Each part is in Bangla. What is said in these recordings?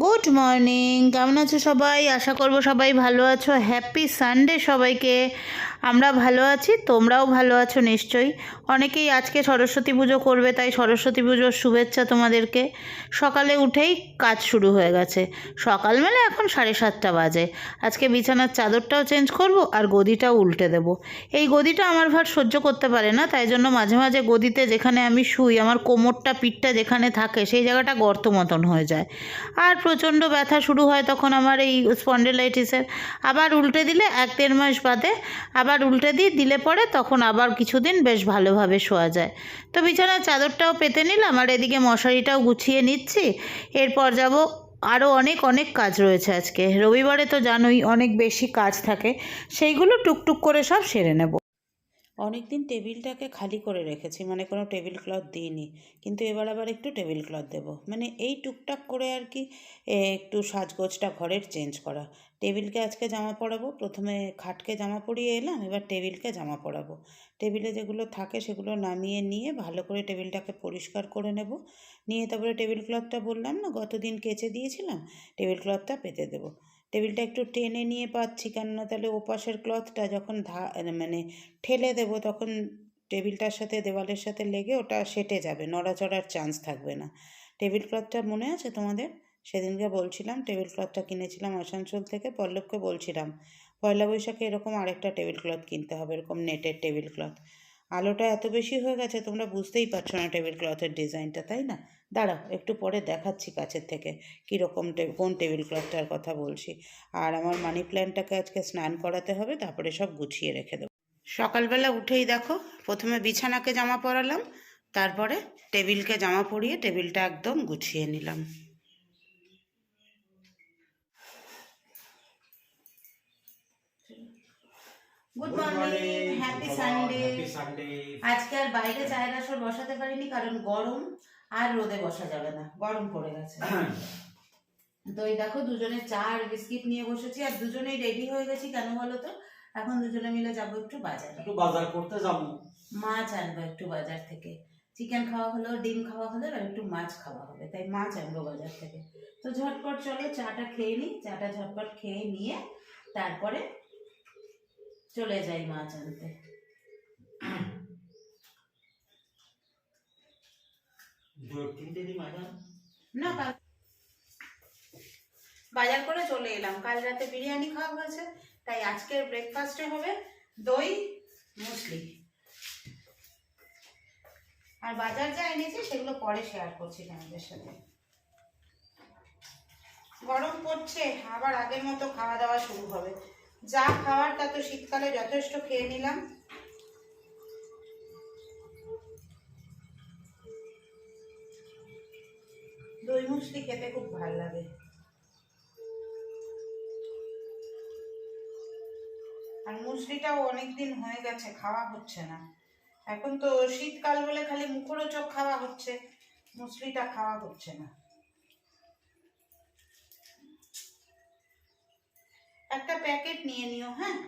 গুড মর্নিং কেমন আছো সবাই? আশা করব সবাই ভালো আছো। হ্যাপি সানডে সবাইকে। আমরা ভালো আছি, তোমরাও ভালো আছো নিশ্চয়ই। অনেকেই আজকে সরস্বতী পুজো করবে, তাই সরস্বতী পুজোর শুভেচ্ছা তোমাদেরকে। সকালে উঠেই কাজ শুরু হয়ে গেছে। সকালবেলা এখন সাড়ে সাতটা বাজে। আজকে বিছানার চাদরটাও চেঞ্জ করব আর গদিটাও উল্টে দেব। এই গদিটা আমার ভার সহ্য করতে পারে না, তাই জন্য মাঝে মাঝে গদিতে যেখানে আমি শুই, আমার কোমরটা, পিঠটা যেখানে থাকে, সেই জায়গাটা গর্ত মতন হয়ে যায়। আর প্রচণ্ড ব্যথা শুরু হয় তখন আমার এই স্পন্ডেলাইটিসের। আবার উল্টে দিলে এক দেড় মাস বাদে আবার উল্টে দিই, দিলে পরে তখন আবার কিছুদিন বেশ ভালোভাবে শোয়া যায়। তো বিছানার চাদরটাও পেতে নিলাম আর এদিকে মশারিটাও গুছিয়ে নিচ্ছি। এরপর যাব আরও অনেক অনেক কাজ রয়েছে আজকে। রবিবারে তো জানোই অনেক বেশি কাজ থাকে। সেইগুলো টুকটুক করে সব সেরে নেব। অনেক দিন টেবিলটাকে খালি করে রেখেছি মানে কোনো টেবিল ক্লথ দিইনি, কিন্তু এবার আবার একটু টেবিল ক্লথ দেবো। মানে এই টুকটাক করে আর কি একটু সাজগোজটা ঘরের চেঞ্জ করা। টেবিলকে আজকে জামা পরাবো, প্রথমে খাটকে জামা পরিয়ে এলাম, এবার টেবিলকে জামা পরাবো। টেবিলে যেগুলো থাকে সেগুলো নামিয়ে নিয়ে ভালো করে টেবিলটাকে পরিষ্কার করে নেব। নিয়ে তারপরে টেবিল ক্লথটা বললাম না, গতদিন কেচে দিয়েছিলাম, টেবিল ক্লথটা পেতে দেবো। টেবিলটা একটু টেনে নিয়ে পাচ্ছি, কেননা তাহলে ওপাশের ক্লথটা যখন ধা মানে ঠেলে দেবো তখন টেবিলটার সাথে দেওয়ালের সাথে লেগে ওটা সেটে যাবে, নড়াচড়ার চান্স থাকবে না। টেবিল ক্লথটা মনে আছে তোমাদের? সেদিনকে বলছিলাম, টেবিল ক্লথটা কিনেছিলাম আসানসোল থেকে, পল্লবকে বলছিলাম, পয়লা বৈশাখে এরকম আরেকটা টেবিল ক্লথ কিনতে হবে, এরকম নেটের টেবিল ক্লথ। আলোটা এত বেশি হয়ে গেছে, তোমরা বুঝতেই পারছ না টেবিল ক্লথের ডিজাইনটা, তাই না? দাঁড়াও একটু পরে দেখাচ্ছি কাছের থেকে। কীরকম কোন টেবিল ক্লথটার কথা বলছি? আর আমার মানি প্ল্যান্টটাকে আজকে স্নান করাতে হবে তারপরে সব গুছিয়ে রেখে দেবো। সকালবেলা উঠেই দেখো প্রথমে বিছানাকে জামা পরালাম তারপরে টেবিলকে জামা পরিয়ে টেবিলটা একদম গুছিয়ে নিলাম। Good morning happy Sunday Sunday আজকে আর বাইরে চায়ের আসর বসাতে পারিনি কারণ গরম। আর রোদে বসা যাবে না গরম পড়ে গেছে। তো এই দেখো দুজনে চা আর বিস্কিট নিয়ে বসেছি আর দুজনেই রেডি হয়ে গেছি কেন বলো তো? এখন দুজনে মিলে যাব একটু বাজারে। একটু বাজার করতে যাব। মাছ আনব একটু বাজার থেকে। চিকেন খাওয়া হলো ডিম খাওয়া হলো আর একটু মাছ খাওয়া হবে তাই মাছ আনব বাজার থেকে। তো ঝটপট চলো চাটা খেয়ে নিই চাটা ঝটপট খেয়ে নিয়ে তারপরে চলে যাই মাছ আনতে দু তিনটে দিন আগে বাজার? করে চলে এলাম। কাল রাতে বিরিয়ানি খাওয়া হয়েছে, তাই আজকের ব্রেকফাস্টে হবে দই, মুসলি। আর বাজার যা এনেছি, সেগুলো পরে শেয়ার করছি তোমাদের সাথে। গরম পড়ছে, আবার আগের মতো খাওয়া দাওয়া শুরু হবে। যা খাওয়ার তা তো শীতকালে যথেষ্ট খেয়ে নিলাম। মুসলি খেতে খুব ভালো লাগে। আর মুসলিটাও অনেক দিন হয়ে গেছে, খাওয়া হচ্ছে না। এখন তো শীতকাল বলে খালি মুখরোচক খাওয়া হচ্ছে, মুসলিটা খাওয়া হচ্ছে না। একটা প্যাকেট নিয়ে নিও হ্যাঁ?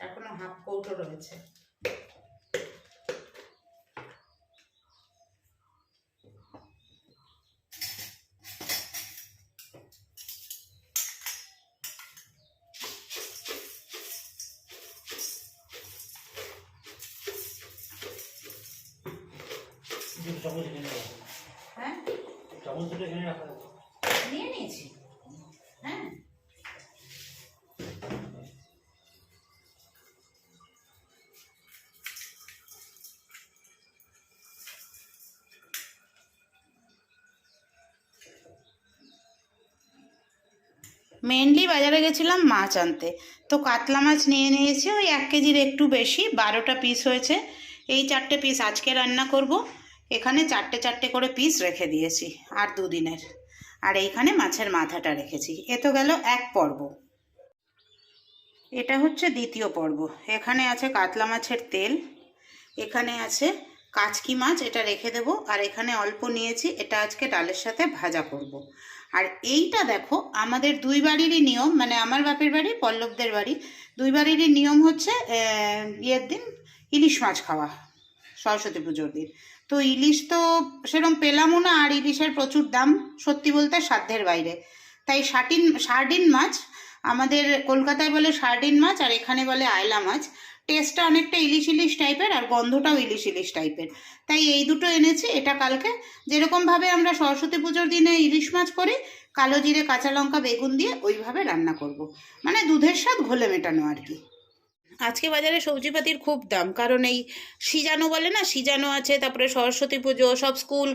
এখনও হাফ কৌটো রয়েছে। হ্যাঁ। নিয়ে নিয়েছি। হ্যাঁ। মেনলি বাজারে গেছিলাম মাছ আনতে। তো কাতলা মাছ নিয়ে নিয়েছি ওই এক কেজির একটু বেশি বারোটা পিস হয়েছে। এই চারটে পিস আজকে রান্না করব। এখানে চারটে চারটে করে পিস রেখে দিয়েছি, আর দুদিনের। আর এইখানে মাছের মাথাটা রেখেছি। এ তো গেল এক পর্ব। এটা হচ্ছে দ্বিতীয় পর্ব। এখানে আছে কাতলা মাছের তেল, এখানে আছে কাচকি মাছ, এটা রেখে দেবো। আর এখানে অল্প নিয়েছি, এটা আজকে ডালের সাথে ভাজা করব। আর এইটা দেখো, আমাদের দুই বাড়িরই নিয়ম মানে আমার বাপের বাড়ি, পল্লবদের বাড়ি। দুই বাড়িরই নিয়ম হচ্ছে ইয়ের দিন ইলিশ মাছ খাওয়া, সরস্বতী পুজোর দিন। তো ইলিশ তো সেরকম পেলামও না, আর ইলিশের প্রচুর দাম, সত্যি বলতে সাধ্যের বাইরে। তাই সার্টিন সার্ডিন মাছ, আমাদের কলকাতায় বলে সার্ডিন মাছ, আর এখানে বলে আয়লা মাছ। টেস্টটা অনেকটা ইলিশ ইলিশ টাইপের, আর গন্ধটাও ইলিশ ইলিশ টাইপের। তাই এই দুটো এনেছি, এটা কালকে। যেরকমভাবে আমরা সরস্বতী পুজোর দিনে ইলিশ মাছ করি, কালো জিরে, কাঁচা লঙ্কা, বেগুন দিয়ে ওইভাবে রান্না করব। মানে দুধের স্বাদ ঘোলে মেটানো আর কি। আজকে বাজারে সবজিপাতির খুব দাম। কারণ এই সিজানো বলে না, সিজানো আছে, তারপরে সরস্বতী পুজো, সব স্কুল,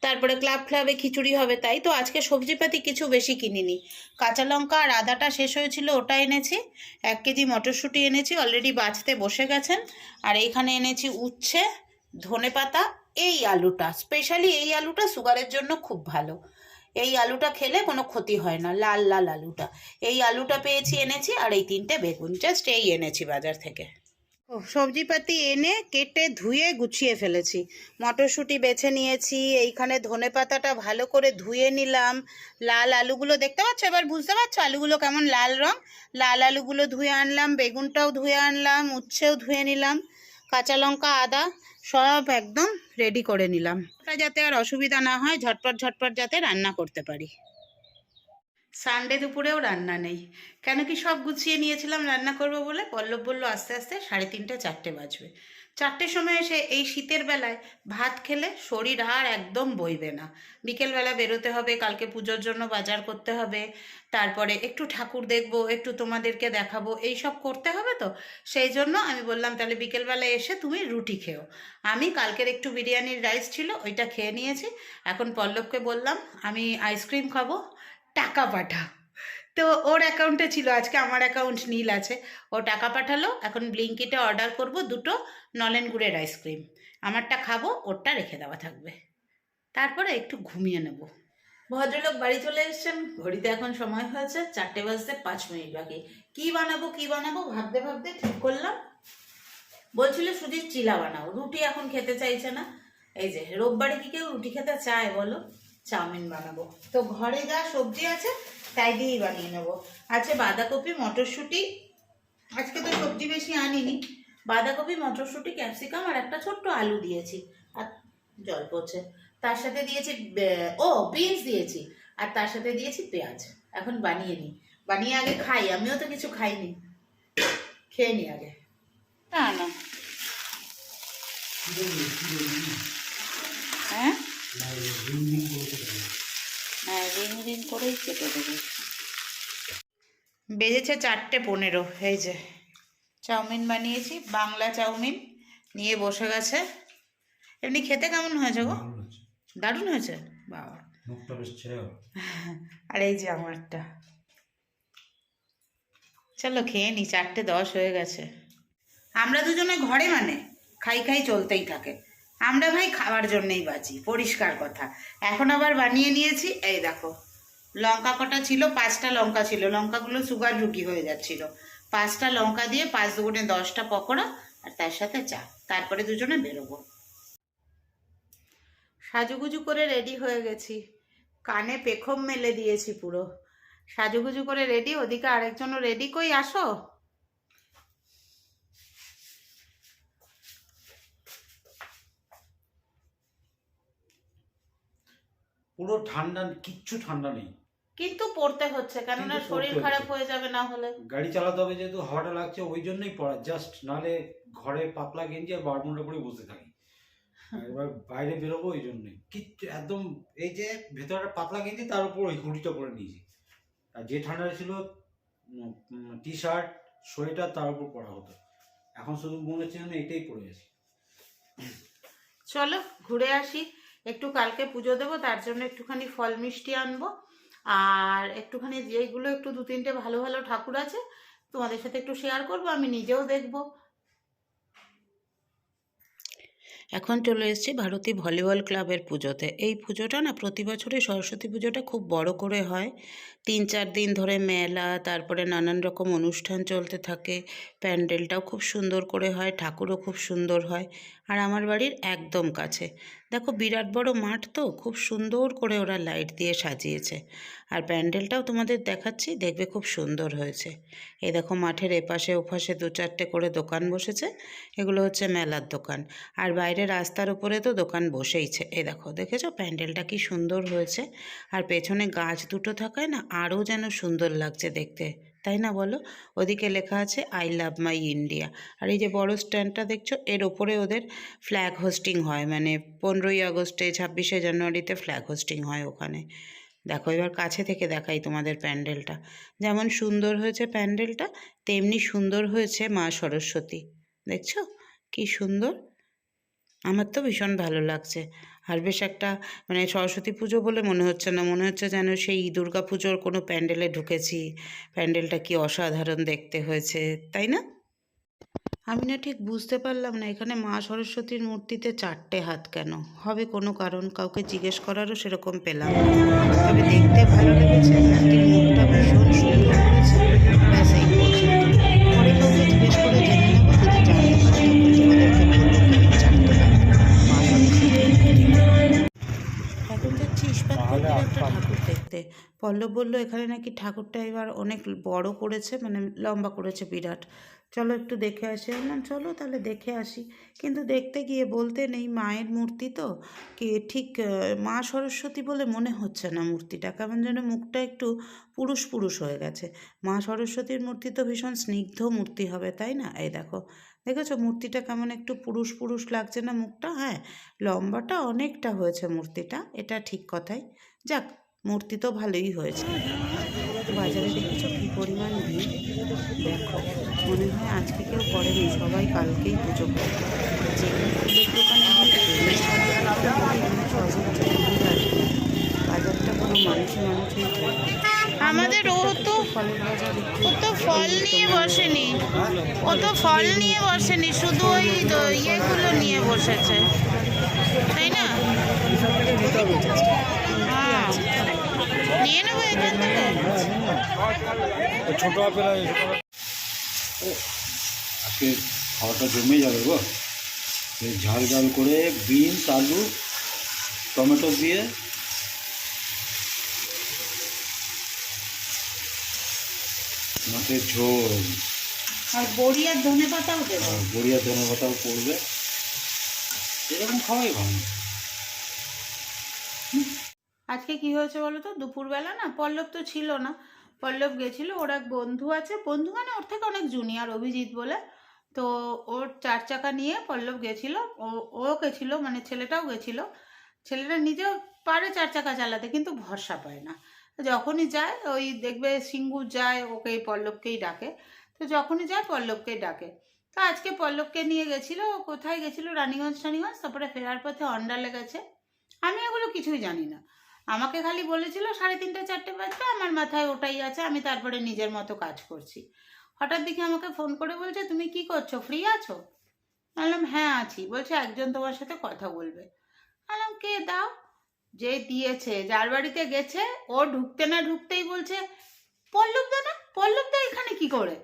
তারপরে ক্লাব ক্লাবে খিচুড়ি হবে তাই তো আজকে সবজিপাতি কিছু বেশি কিনিনি। কাঁচা লঙ্কা আর আদাটা শেষ হয়েছিল, ওটা এনেছি। এক কেজি মটরশুঁটি এনেছি অলরেডি বাছতে বসে গেছেন। আর এইখানে এনেছি উচ্ছে ধনে পাতা এই আলুটা। স্পেশালি এই আলুটা সুগারের জন্য খুব ভালো। এই আলুটা খেলে কোনো ক্ষতি হয় না, লাল লাল আলুটা। এই আলুটা পেয়েছি, এনেছি, আর এই তিনটে বেগুন জাস্ট এই এনেছি বাজার থেকে। ও, সবজিপাতি এনে কেটে ধুয়ে গুছিয়ে ফেলেছি। মটরশুঁটি বেছে নিয়েছি, এইখানে ধনে পাতাটা ভালো করে ধুয়ে নিলাম। লাল আলুগুলো দেখতে পাচ্ছ? এবার বুঝতে পারছ আলুগুলো কেমন লাল রং? লাল আলুগুলো ধুয়ে আনলাম, বেগুনটাও ধুয়ে আনলাম, উচ্ছেও ধুয়ে নিলাম। কাঁচা লঙ্কা, আদা সব একদম রেডি করে নিলাম। যাতে আর অসুবিধা না হয়, ঝটপট ঝটপট যাতে রান্না করতে পারি। সানডে দুপুরেও রান্না নেই। কেন কি সব গুছিয়ে নিয়েছিলাম রান্না করব বলে, পল্লব বলল আস্তে আস্তে সাড়ে তিনটে, চারটে বাজবে। চারটের সময় এসে এই শীতের বেলায় ভাত খেলে শরীর আর একদম বইবে না। বিকেলবেলা বেরোতে হবে, কালকে পুজোর জন্য বাজার করতে হবে, তারপরে একটু ঠাকুর দেখব, একটু তোমাদেরকে দেখাবো এই সব করতে হবে তো। সেই জন্য আমি বললাম, তাহলে বিকেলবেলা এসে তুমি রুটি খেও। আমি কালকের একটু বিরিয়ানির রাইস ছিল, ওইটা খেয়ে নিয়েছি। এখন পল্লবকে বললাম, আমি আইসক্রিম খাব, টাকা পাঠা। তো ওর অ্যাকাউন্টে ছিল, আজকে আমার অ্যাকাউন্ট নীল আছে। ও টাকা পাঠালো, এখন ব্লিঙ্কিটে অর্ডার করব দুটো নলেন গুড়ের আইসক্রিম আমারটা খাব, ওরটা রেখে দেওয়া থাকবে। তারপরে একটু ঘুমিয়ে নেব। ভদ্রলোক বাড়ি চলে এসেছেন, ঘড়িতে এখন সময় হয়েছে চারটে বাজতে পাঁচ মিনিট বাকি। কি বানাবো কি বানাবো, ভাবতে ভাবতে ঠিক করলাম। বলছিল সুজির চিলা বানাও, রুটি এখন খেতে চাইছে না। এই যে, রোববারে কি কেউ রুটি খেতে চায় বলো? চাউমিন বানাবো। তো ঘরে যা সবজি আছে, তাই দিয়েই বানিয়ে নেব। আছে বাঁধাকপি, মটরশুঁটি। আজকে তো সবজি বেশি আনিনি। বাঁধাকপি, মটরশুঁটি, ক্যাপসিকাম আর একটা ছোট্ট আলু দিয়েছি। আর জল পড়ছে। তার সাথে দিয়েছি ও, বিনস দিয়েছি। আর তার সাথে দিয়েছি পেঁয়াজ। এখন বানিয়ে নিই। বানিয়ে আগে খাই। আমিও তো কিছু খাইনি। খেয়ে নি আগে। না না। হ্যাঁ? হ্যাঁ রিং রিং করেই কেটে দেবো। বেজেছে চারটে পনেরো এই যে চাউমিন বানিয়েছি বাংলা চাউমিন নিয়ে বসে গেছে। এমনি খেতে কেমন হয়েছে গো? দারুণ হয়েছে। বাবা। আর এই যে আমারটা। চলো খেয়ে নি চারটে দশ হয়ে গেছে। আমরা দুজনে ঘরে মানে খাই খাই চলতেই থাকে। আমরা ভাই খাওয়ার জন্যই বাঁচি পরিষ্কার কথা। এখন আবার বানিয়ে নিয়েছি, এই দেখো। লঙ্কা কটা ছিল, পাঁচটা লঙ্কা ছিল। লঙ্কাগুলো সুগার রুগী হয়ে যাচ্ছিল। পাঁচটা লঙ্কা দিয়ে পাঁচ দুগুণে দশটা পকোড়া আর তার সাথে চা। তারপরে দুজনে বেরোবো। সাজুগুজু করে রেডি হয়ে গেছি। কানে পেখম মেলে দিয়েছি পুরো। সাজুগুজু করে রেডি ওদিকে আরেকজনও রেডি কই আসো? পুরো ঠান্ডা কিচ্ছু ঠান্ডা নেই। কিন্তু পড়তে হচ্ছে কেননা শরীর খারাপ হয়ে যাবে না হলে। গাড়ি চালাতে হবে যেহেতু হাওয়াটা লাগছে ওই জন্যই পড়া। জাস্ট নালে ঘরে পাতলা গেঞ্জি আর বারমুন্ডা পরে বসে থাকি। এবার বাইরে বেরোবো ওই জন্যই। কিচ্ছু একদম এই যে ভেতরে পাতলা গেঞ্জি তার উপর ওই হুডিটা পরে নিয়েছি। আর যে ঠান্ডাটা ছিল টি শার্ট সোয়েটার তার উপর পরা হতো। এখন শুধু মনে হচ্ছে যেন এটাই পরে আছি। চলো ঘুরে আসি। একটু কালকে পুজো দেবো, তার জন্য একটুখানি ফল মিষ্টি আনব। আর একটুখানি যেইগুলো একটু দু তিনটে ভালো ভালো ঠাকুর আছে, তোমাদের সাথে একটু শেয়ার করব, আমি নিজেও দেখব। এখন চলে এসেছি ভারতী ভলিবল ক্লাবের পুজোতে। এই পুজোটা না, প্রতি বছরই সরস্বতী পুজোটা খুব বড় করে হয়। তিন চার দিন ধরে মেলা, তারপরে নানান রকম অনুষ্ঠান চলতে থাকে। প্যান্ডেলটাও খুব সুন্দর করে হয়, ঠাকুরও খুব সুন্দর হয়। আর আমার বাড়ির একদম কাছে। দেখো বিরাট বড় মাঠ তো, খুব সুন্দর করে ওরা লাইট দিয়ে সাজিয়েছে। আর প্যান্ডেলটাও তোমাদের দেখাচ্ছি, দেখবে খুব সুন্দর হয়েছে। এই দেখো মাঠের এপাশে, ওপাশে দু চারটে করে দোকান বসেছে, এগুলো হচ্ছে মেলার দোকান। আর বাইরে রাস্তার উপরে তো দোকান বসেইছে। এই দেখো, দেখেছ? প্যান্ডেলটা কি সুন্দর হয়েছে। আর পেছনে গাছ দুটো থাকায় না আরও যেন সুন্দর লাগছে দেখতে। তাই না বলো? ওদিকে লেখা আছে আই লাভ মাই ইন্ডিয়া আর এই যে বড় স্ট্যান্ডটা দেখছ, এর ওপরে ওদের ফ্ল্যাগ হোস্টিং হয়। মানে পনেরোই আগস্টে, ছাব্বিশে জানুয়ারিতে ফ্ল্যাগ হোস্টিং হয় ওখানে। দেখো, এবার কাছে থেকে দেখাই তোমাদের প্যান্ডেলটা। যেমন সুন্দর হয়েছে প্যান্ডেলটা, তেমনি সুন্দর হয়েছে মা সরস্বতী। দেখছ? কি সুন্দর? আমার তো ভীষণ ভালো লাগছে। আর বেশ একটা মানে সরস্বতী পুজো বলে মনে হচ্ছে না। মনে হচ্ছে যেন সেই দুর্গা পুজোর কোনো প্যান্ডেলে ঢুকেছি। প্যান্ডেলটা কি অসাধারণ দেখতে হয়েছে, তাই না? আমি না ঠিক বুঝতে পারলাম না, এখানে মা সরস্বতীর মূর্তিতে চারটে হাত কেন? হবে কোনো কারণ? কাউকে জিজ্ঞেস করারও সেরকম পেলাম তবে দেখতে ভালো লেগেছে। মূর্তির মুখটা ভীষণ সুন্দর। দেখতে পল্লব বলল, এখানে নাকি ঠাকুরটা এবার অনেক বড় করেছে মানে লম্বা করেছে বিরাট। চলো একটু দেখে আসি। বললাম, চলো তাহলে দেখে আসি। কিন্তু দেখতে গিয়ে বলতে নেই, মায়ের মূর্তি তো। কি ঠিক মা সরস্বতী বলে মনে হচ্ছে না মূর্তিটা, কেমন যেন মুখটা একটু পুরুষ পুরুষ হয়ে গেছে। মা সরস্বতীর মূর্তি তো ভীষণ স্নিগ্ধ মূর্তি হবে, তাই না? এই দেখো, দেখেছ? মূর্তিটা কেমন একটু পুরুষ পুরুষ লাগছে না মুখটা? হ্যাঁ লম্বাটা অনেকটা হয়েছে মূর্তিটা, এটা ঠিক কথাই। যাক মূর্তি তো ভালোই হয়েছে। বাজারে দেখেছ কী পরিমাণ ভিড়? দেখো মনে হয় আজকে কেউ করেনি সবাই কালকেই পুজো করে ফুলের দোকানে বাজারটা পুরো মানুষে মানুষেই আমাদের ও তো ও তো ফল নিয়ে বসেনি। ও তো ফল নিয়ে বসেনি শুধু ওই ইয়েগুলো নিয়ে বসেছে। তাই না? নিয়ে নেব এখান থেকে? ছোট আপেল আজকে খাওয়াটা জমে যাবে গো। ঝাল ঝাল করে বিনস আলু টমেটো দিয়ে। মাছের ঝোল। আর বড়ি আর ধনে পাতাও দেবো। আর গড়িয়া ধনে পাতাও পড়বে। এরকম খাওয়াই ভালো। আজকে কি হয়েছে বলো তো? দুপুরবেলা না, পল্লব তো ছিল না। পল্লব গেছিল, ওর এক বন্ধু আছে। বন্ধু মানে ওর থেকে অনেক জুনিয়র অভিজিৎ বলে। তো ওর চার চাকা নিয়ে পল্লব গেছিল। ও গেছিল মানে ছেলেটাও গেছিল। ছেলেটা নিজেও পারে চার চাকা চালাতে, কিন্তু ভরসা পায় না। যখনই যায়, ওই দেখবে সিঙ্গু যায় ওকে পল্লবকেই ডাকে। তো যখনই যায়, পল্লবকেই ডাকে। তো আজকে পল্লবকে নিয়ে গেছিল, ও কোথায় গেছিল? রানীগঞ্জ, টানিগঞ্জ, তারপরে ফেরার পথে অন্ডালে গেছে আমি এগুলো কিছুই জানি না। আমাকে খালি বলেছিল সাড়ে তিনটে, চারটে বাজবে আমার মাথায় ওটাই আছে, আমি তারপরে নিজের মতো কাজ করছি। হঠাৎ দেখে আমাকে ফোন করে বলছে, তুমি কি করছ? ফ্রি আছো? বললাম হ্যাঁ আছি। বলছে, একজন তোমার সাথে কথা বলবে। বললাম, কে দাও? যে দিয়েছে, যার বাড়িতে গেছে, ও ঢুকতে না ঢুকতেই বলছে, পল্লব দা না? পল্লব দা এখানে কি করে?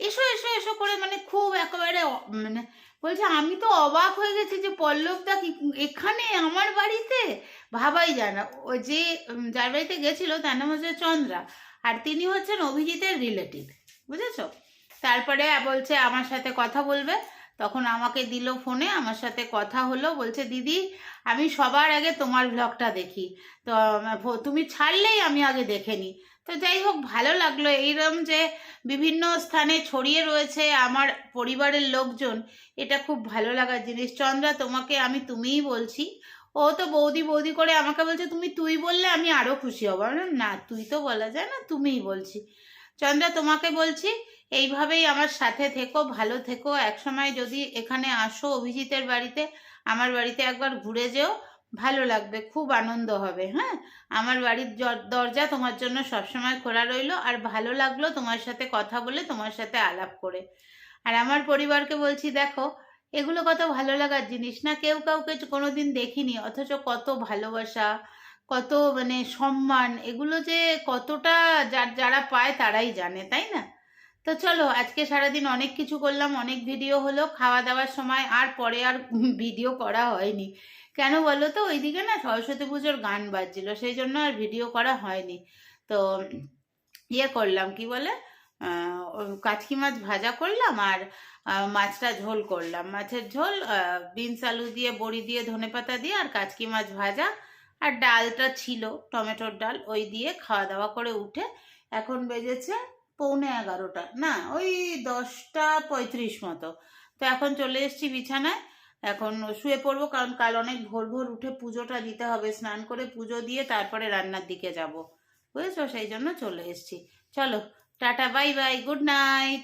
এসো এসো এসো করে মানে খুব একেবারে মানে বলছে, আমি তো অবাক হয়ে গেছি যে পল্লব দা কি, এখানে আমার বাড়িতে? ভাবাই যায় না। ও যে যার বাড়িতে গেছিল তার নাম হচ্ছে চন্দ্রা। আর তিনি হচ্ছেন অভিজিতের রিলেটিভ বুঝেছ? তারপরে বলছে, আমার সাথে কথা বলবে। তখন আমাকে দিল ফোনে, আমার সাথে কথা হলো। বলছে, দিদি, আমি সবার আগে তোমার ব্লগটা দেখি। তো তুমি ছাড়লেই আমি আগে দেখে নিই। তো যাই হোক, ভালো লাগল। এইরকম যে বিভিন্ন স্থানে ছড়িয়ে রয়েছে আমার পরিবারের লোকজন, এটা খুব ভালো লাগার জিনিস। চন্দ্রা, তোমাকে আমি তুমিই বলছি। ও তো বৌদি বৌদি করে আমাকে বলছে, তুমি তুই বললে আমি আরও খুশি হব। না, তুই তো বলা যায় না, তুমিই বলছি। চন্দ্রা, তোমাকে বলছি, এইভাবেই আমার সাথে থেকো, ভালো থেকো। একসময় যদি এখানে আসো অভিজিতের বাড়িতে, আমার বাড়িতে একবার ঘুরে যেও। ভালো লাগবে, খুব আনন্দ হবে হ্যাঁ? আমার বাড়ির দরজা তোমার জন্য সবসময় খোলা রইল আর ভালো লাগল তোমার সাথে কথা বলে তোমার সাথে আলাপ করে। আর আমার পরিবারকে বলছি, দেখো, এগুলো কত ভালো লাগার জিনিস না, কেউ কাউকে কোনোদিন দেখিনি, অথচ কত ভালোবাসা, কত মানে সম্মান, এগুলো যে কতটা যার, যারা পায় তারাই জানে, তাই না? তো চলো, আজকে সারাদিন অনেক কিছু করলাম, অনেক ভিডিও হলো, খাওয়া দাওয়ার সময় আর পরে আর ভিডিও করা হয়নি। কেন বলো তো? ওইদিকে না সরস্বতী পুজোর গান বাজছিল, সেই জন্য আর ভিডিও করা হয়নি। তো ইয়ে করলাম, কি বলে? কাচকি মাছ ভাজা করলাম আর মাছটা ঝোল করলাম। মাছের ঝোল বিনস আলু দিয়ে, বড়ি দিয়ে ধনেপাতা দিয়ে আর কাচকি মাছ ভাজা। আর ডালটা ছিল, টমেটোর ডাল, ওই দিয়ে খাওয়া দাওয়া করে উঠে এখন বেজেছে পৌনে এগারোটা। না, ওই দশটা পঁয়ত্রিশ মতো। তো এখন চলে এসেছি বিছানায়। এখন শুয়ে পড়ব, কারণ কাল অনেক ভোর ভোর উঠে পুজোটা দিতে হবে। স্নান করে পুজো দিয়ে তারপরে রান্নার দিকে যাব। বুঝেছ? সেই জন্য চলে এসছি। চলো, টাটা, বাই বাই, গুড নাইট।